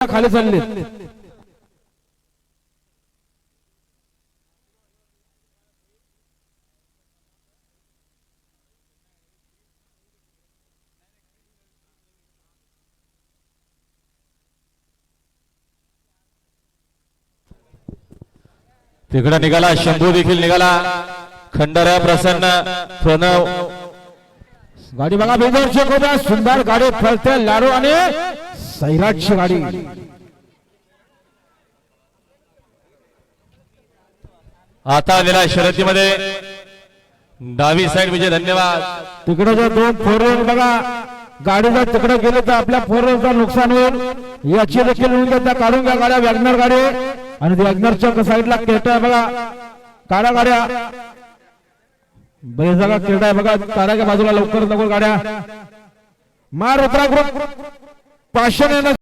खाली चालले तिकडं निघाला शंभू देखील निघाला. खंडर प्रसन्न प्रणव. गाडी बघा बेजार सुंदर गाडी पळते लाडू आणि सैराटची गाडी. आता आलेल्या शर्यतीमध्ये. डावी साईड विजय धन्यवाद. तिकडे जर दोन फोर व्हीलर बघा. गाडी जर तिकडे गेले तर आपल्या फोर व्हीलरचं नुकसान होईल. याची देखील नोंद काढून घ्या गाड्या. वॅगनर गाडी. आणि वॅगनरच्या साईडला केट आहे बघा. काढा गाड्या. बरेच जागा केट आहे बघा. काढा बाजूला लवकर लवकर गाड्या. मार उतरा ग्रुप पाचशे